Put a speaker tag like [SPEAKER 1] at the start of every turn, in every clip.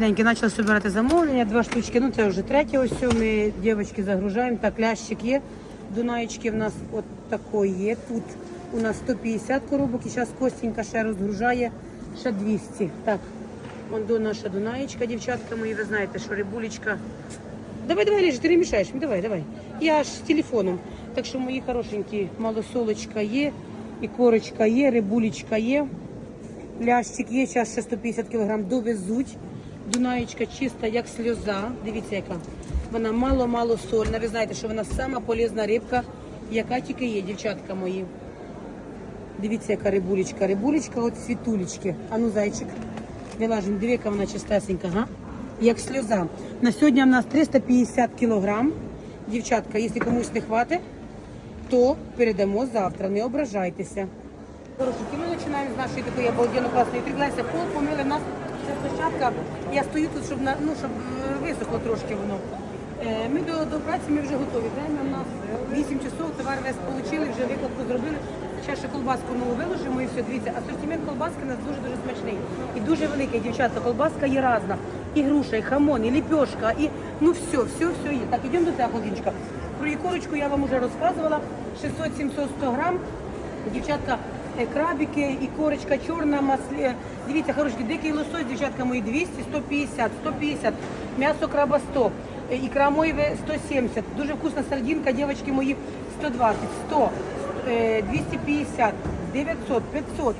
[SPEAKER 1] Деньки почали збирати замовлення, два штучки, ну це вже третє ось ми дівчатки загружаємо. Так, лящик є, дунаєчки в нас от такої є. Тут у нас 150 коробок і зараз Костенька ще розгружає ще 200. Так, вон до наша дунаєчка, дівчатка мої, ви знаєте, що рибулечка. Давай, давай, Ліж, ти не мішаєш, давай, давай. Я ж з телефоном. Так що мої хорошенькі, малосолочка є, і корочка є, рибулечка є. Лящик є, зараз ще 150 кг довезуть. Дунаєчка чиста, як сльоза. Дивіться, яка. Вона мало-мало сольна. Ви знаєте, що вона сама полезна рибка, яка тільки є, дівчатка мої. Дивіться, яка рибулечка. Рибулечка от світулечки. А ну, зайчик. Вилажим, диви, яка вона чистесенька, га? Як сльоза. На сьогодні в нас 350 кілограм. Дівчатка, якщо комусь не хватить, то передамо завтра. Не ображайтеся. Хорошенькі, ми починаємо з нашої такої обалденно класної триглася. Пол помили в нас це площадка. Я стою тут, щоб на ну щоб е, висохло трошки воно. Е, Ми до, до праці ми вже готові. Время у нас 8 часов, товар весь отримали, вже викладку зробили. Зараз ще колбаску нову виложимо і все. Дивіться, асортимент колбаски у нас дуже дуже смачний і дуже великий. Дівчата, колбаска є різна. І груша, і хамон, і ліпешка, і ну все, все, все є. Так, йдемо до цього холодильничка. Про ікорочку я вам вже розказувала. 600-700 100 грам. Дівчатка, е, крабики і корочка чорна, маслі. Дивіться, хороші, дикий лосось, дівчатка мої 200, 150, 150, м'ясо краба 100, е, ікра мойве 170. Дуже вкусна сардинка, дівчатки мої 120, 100, е, 250, 900, 500.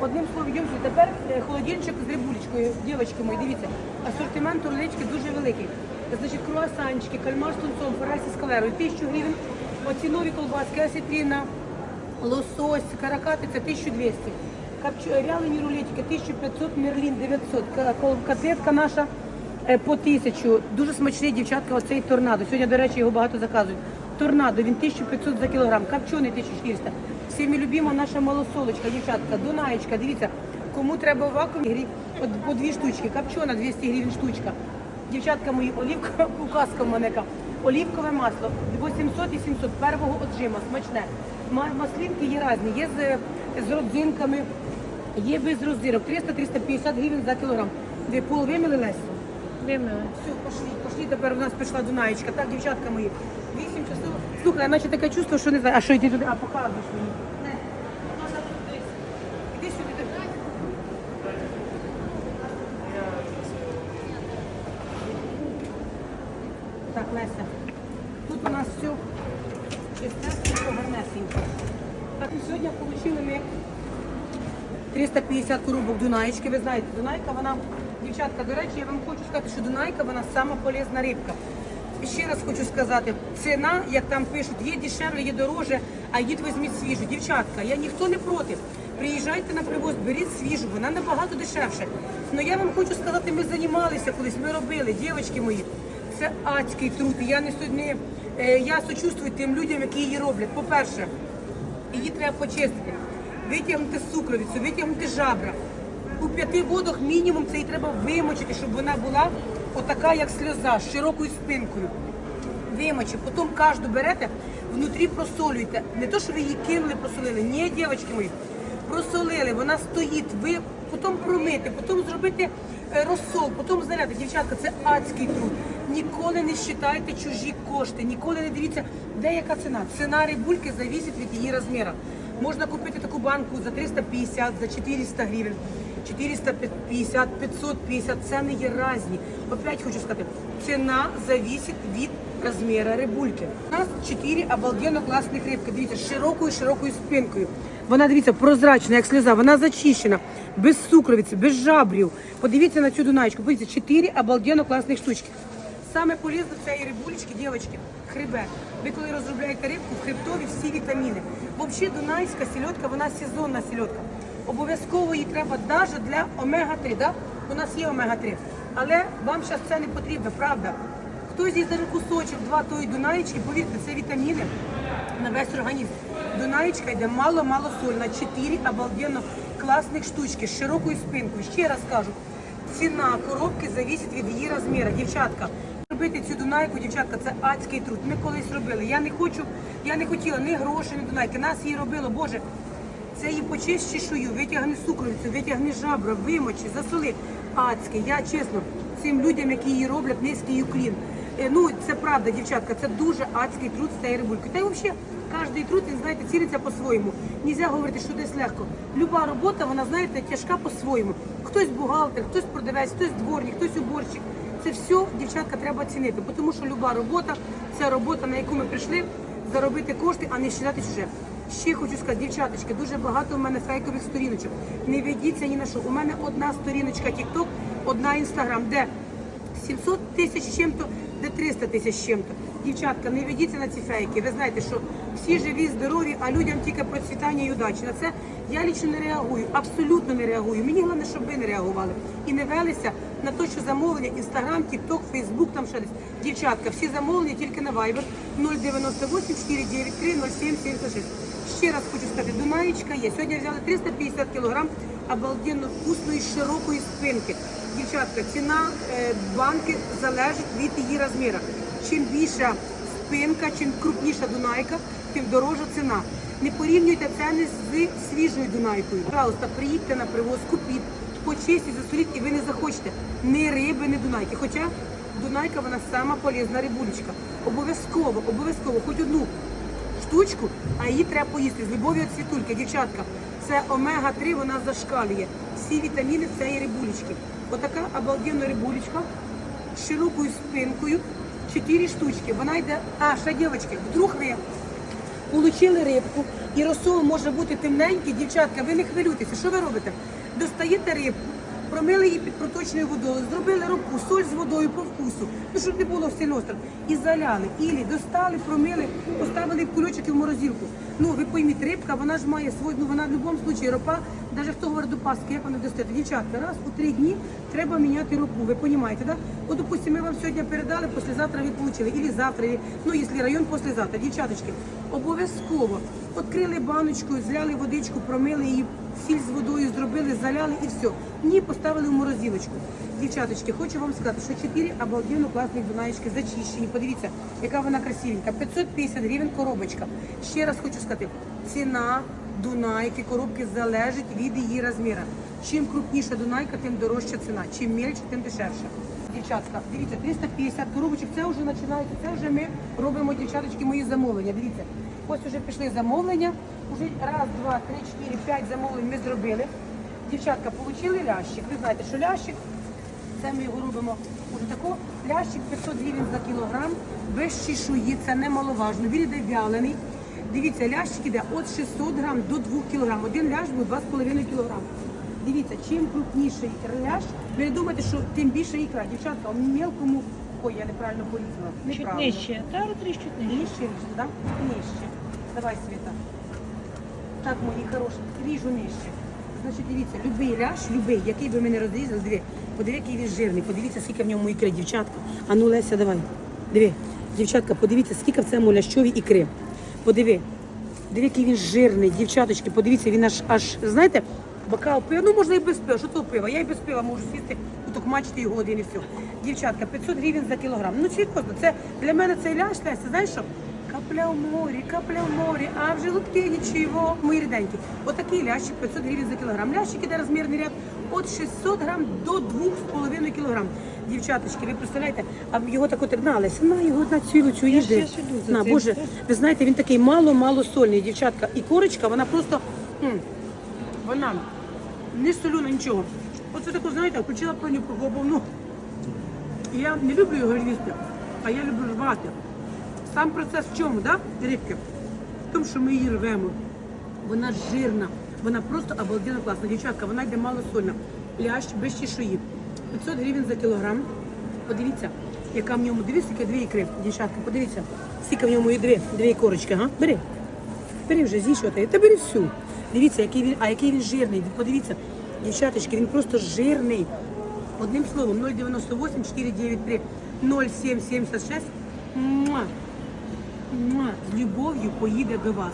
[SPEAKER 1] Одним словом, йдемо. Тепер е, холодильничок з рибулечкою. Дівчатки мої, дивіться, асортимент рулечки дуже великий. Значить, круасанчики, кальмар з тунцом, фарась з калерою, 1000 гривень. Оці нові колбаски, осетрина, лосось, каракати це 1200. Копч... Рялені рулетики 1500, мерлін 900. Ка- Котлетка наша е, по 1000. Дуже смачний, дівчатка, оцей торнадо. Сьогодні, до речі, його багато заказують. Торнадо, він 1500 за кілограм, копчений 1400. Всіми любима наша малосолочка, дівчатка, дунаєчка, дивіться, кому треба вакуумі, по дві штучки, копчена 200 гривень штучка. Дівчатка мої, олівка, указка в мене. Олівкове масло 800 і 700 первого отжима, смачне. Ма- Маслинки є різні, є з, з родзинками, є без родзинок, 300-350 гривень за кілограм. Ви пол вимили Лесю?
[SPEAKER 2] Вимили.
[SPEAKER 1] Все, пошли, пошли, тепер у нас пішла Дунаєчка. Так, дівчатка мої, 8 часов. Слухай, наче таке чувство, що не знаю, а що йти туди? А показуєш мені. Дивись. Іди сюди. дивись. Так, Леся. Тут у нас все чистесенько. Так, і сьогодні отримали ми 350 коробок Дунаєчки. Ви знаєте, Дунайка, вона, дівчатка, до речі, я вам хочу сказати, що Дунайка, вона сама полезна рибка. Ще раз хочу сказати, ціна, як там пишуть, є дешевле, є дороже, а їд візьміть свіжу. Дівчатка, я ніхто не проти. Приїжджайте на привоз, беріть свіжу, вона набагато дешевше. Ну я вам хочу сказати, ми займалися колись, ми робили, дівчатки мої. Це адський труд. Я не сьогодні, е, я сочувствую тим людям, які її роблять. По-перше, її треба почистити, витягнути сукровицю, витягнути жабра. У п'яти водах мінімум це її треба вимочити, щоб вона була отака, як сльоза, з широкою спинкою. Вимочи, потім кожну берете, внутрі просолюєте. Не то, що ви її кинули, просолили. Ні, дівчатки мої, просолили, вона стоїть, ви потім промити, потім зробити розсол, потім заряди. Дівчатка, це адський труд. Ніколи не вважайте чужі кошти, ніколи не дивіться, де яка ціна. Ціна рибульки залежить від її розміру. Можна купити таку банку за 350, за 400 гривень. 450, 550, це не є разні. Опять хочу сказати, ціна зависить від розміру рибульки. У нас 4 обалденно класних рибки. Дивіться, з широкою широкою спинкою. Вона дивіться, прозрачна, як сльоза, вона зачищена, без цукровиці, без жабрів. Подивіться на цю дунаєчку. Подивіться, 4 обалденно класних штучки. Саме полезно цієї рибулечки, дівчатки, хребет. Ви коли розробляєте рибку, в хребтові всі вітаміни. Взагалі дунайська сільотка, вона сезонна сільотка. Обов'язково її треба навіть для омега-3. Да? У нас є омега-3. Але вам зараз це не потрібно, правда? Хтось їсть кусочок, два тої дунаєчки, повірте, це вітаміни на весь організм. Дунаєчка йде мало-мало сольна, 4 обалденно класних штучки з широкою спинкою. Ще раз кажу, ціна коробки залежить від її розміру. Дівчатка, робити цю дунайку, дівчатка, це адський труд. Ми колись робили. Я не хочу, я не хотіла ні грошей, ні дунайки. Нас її робило, Боже. Це її почисть чешую, витягни сукровицю, витягни жабра, вимочи, засоли. адський. Я чесно, цим людям, які її роблять, низький уклін. Е, Ну, це правда, дівчатка, це дуже адський труд з цією рибулькою. Та й взагалі, кожен труд, він, знаєте, ціниться по-своєму. Нельзя говорити, що десь легко. Люба робота, вона, знаєте, тяжка по-своєму. Хтось бухгалтер, хтось продавець, хтось дворник, хтось уборщик. Це все, дівчатка, треба цінити, тому що люба робота це робота, на яку ми прийшли заробити кошти, а не щитати чуже. Ще хочу сказати, дівчаточки, дуже багато у мене фейкових сторіночок. Не ведіться ні на що. У мене одна сторіночка TikTok, одна Instagram, де 700 тисяч чим-то, де 300 тисяч чим-то. Дівчатка, не ведіться на ці фейки. Ви знаєте, що всі живі, здорові, а людям тільки процвітання і удачі. На це я лічно не реагую, абсолютно не реагую. Мені головне, щоб ви не реагували і не велися на те, що замовлення Інстаграм, Тікток, Фейсбук, там ще десь. Дівчатка, всі замовлення тільки на Viber 098 493 0776. Ще раз хочу сказати, Дунаєчка є. Сьогодні взяли 350 кілограм обалденно вкусної широкої спинки. Дівчатка, ціна е, банки залежить від її розміру. Чим більша спинка, чим крупніша Дунайка, тим дорожча ціна. Не порівнюйте ціни з свіжою Дунайкою. Пожалуйста, приїдьте на привоз, купіть, почистіть, засоліть, і ви не захочете ні риби, ні Дунайки. Хоча Дунайка вона сама полезна рибулечка. Обов'язково, обов'язково, хоч одну штучку, а її треба поїсти з любов'ю від світульки. Дівчатка, це омега-3, вона зашкалює. Всі вітаміни цієї рибулечки. Отака обалденна рибулечка з широкою спинкою. Чотири штучки. Вона йде. А, ще дівчатки, вдруг ви Получили рибку, і розсол може бути темненький, дівчатка, ви не хвилюйтеся. Що ви робите? Достаєте рибку, промили її під проточною водою, зробили робку, соль з водою по вкусу, ну щоб не було сильно остро, і заляли. Ілі достали, промили, поставили в кульочок в морозилку. Ну ви пойміть, рибка, вона ж має свою, ну вона в будь-якому випадку ропа, навіть хто говорить до Пасхи, як вона достати. Дівчатка, раз у три дні треба міняти ропу. Ви розумієте, да? От, допустимо, ми вам сьогодні передали, післязавтра ви получили, або завтра, ну, якщо район, післязавтра. Дівчаточки, обов'язково відкрили баночку, зляли водичку, промили її, сіль з водою зробили, заляли і все. Ні, поставили в морозилочку. Дівчаточки, хочу вам сказати, що 4 обалденно класні дунаєчки зачищені. Подивіться, яка вона красивенька. 550 гривень коробочка. Ще раз хочу сказати, ціна дунайки, коробки залежить від її розміру. Чим крупніша дунайка, тим дорожча ціна. Чим мельче, тим дешевше. Дівчатка, дивіться, 350 коробочок, це вже починається, це вже ми робимо, дівчаточки, мої замовлення. Дивіться, ось вже пішли замовлення. Уже раз, два, три, чотири, п'ять замовлень ми зробили. Дівчатка, отримали лящик. Ви знаєте, що лящик це ми його робимо уже тако. Лящик 500 гривень за кілограм, без чешуї, це немаловажно. Він йде вялений. Дивіться, лящик іде від 600 грам до 2 кілограм. Один лящ буде 2,5 кілограм. Дивіться, чим крупніший лящ, ви не думаєте, що тим більше ікра. Дівчатка, в мелкому, ой, я неправильно порізала.
[SPEAKER 2] Чуть
[SPEAKER 1] Неправильно.
[SPEAKER 2] нижче. Та розріж чуть нижче.
[SPEAKER 1] Нижче, да? Нижче. Давай, Світа. Так, мої хороші, ріжу нижче. Значить, дивіться, любий ляш, любий, який би ми не розрізали, диви, подиви, який він жирний, подивіться, скільки в ньому ікри, дівчатка. А ну, Леся, давай. Диви, дівчатка, подивіться, скільки в цьому лящові ікри. Подиви. Диви, який він жирний, дівчаточки, подивіться, він аж, аж знаєте, бокал пива, ну можна і без пива, що то пива, я і без пива можу сісти, так мачити його один і все. Дівчатка, 500 гривень за кілограм. Ну серйозно, це для мене цей ляш, Леся, знаєш що? Капля в морі, капля в морі, а в желудки нічого. Мої ріденькі. Отакий лящик 500 гривень за кілограм. Лящик іде розмірний ряд від 600 грам до 2,5 кілограм. Дівчаточки, ви представляєте, а його так от на його на цілу цю їжди. На. Боже, ви знаєте, він такий мало-мало сольний, дівчатка. І корочка, вона просто, м, вона не солюна, нічого. Оце таку, знаєте, включила паню ну, Я не люблю його їсти, а я люблю рвати. Сам процес в чому, да, рибки? В тому, що ми її рвемо. Вона жирна, вона просто обалденно класна. Дівчатка, вона йде малосольна. Лящ без чешуї. 500 гривень за кілограм. Подивіться, яка в ньому. Дивіться, яке дві ікри, дівчатка, подивіться. Скільки в ньому і дві, дві корочки, ага? Бери. Бери вже, з'їж оте. Та бери всю. Дивіться, який він, а який він жирний. Подивіться, дівчаточки, він просто жирний. Одним словом, 098 493 0776. Муа. Муа. З любов'ю поїде до вас.